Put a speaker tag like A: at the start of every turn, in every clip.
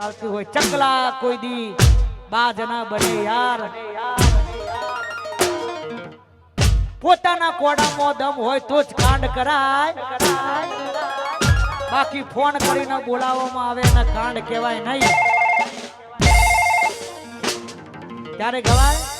A: ચાલતી હોય. ચકલા કોઈ દી બા જના બને યાર. પોતાના કોડામાં દમ હોય તો જ કાંડ કરાય. બાકી ફોન કરીને બોલાવવામાં આવે ને કાંડ કહેવાય નહીં. ત્યારે ગવાય?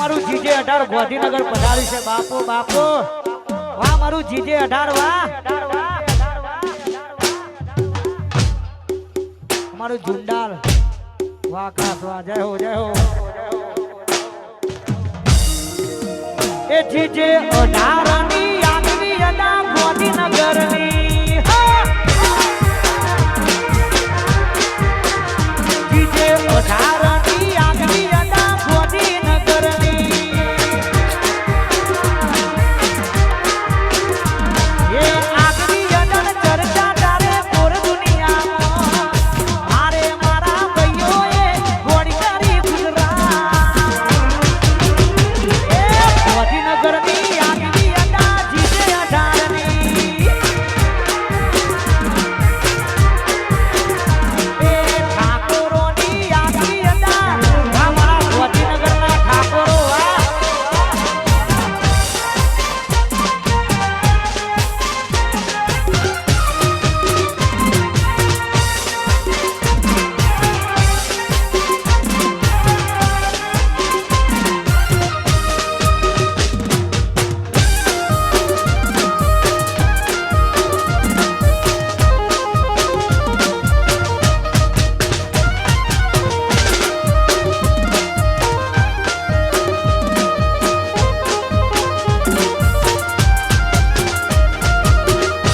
A: અમારું જીજે અઢાર ગોધીનગર પધાર્યું છે. બાપો બાપો. વાહ, મારું જીજે અઢાર, વાહ. મારું ઝુંડાલ વાહ ખાસ વાહ. જય હો જય હો. એ જીજે અઢારની આગવી અડા ગાંધીનગરની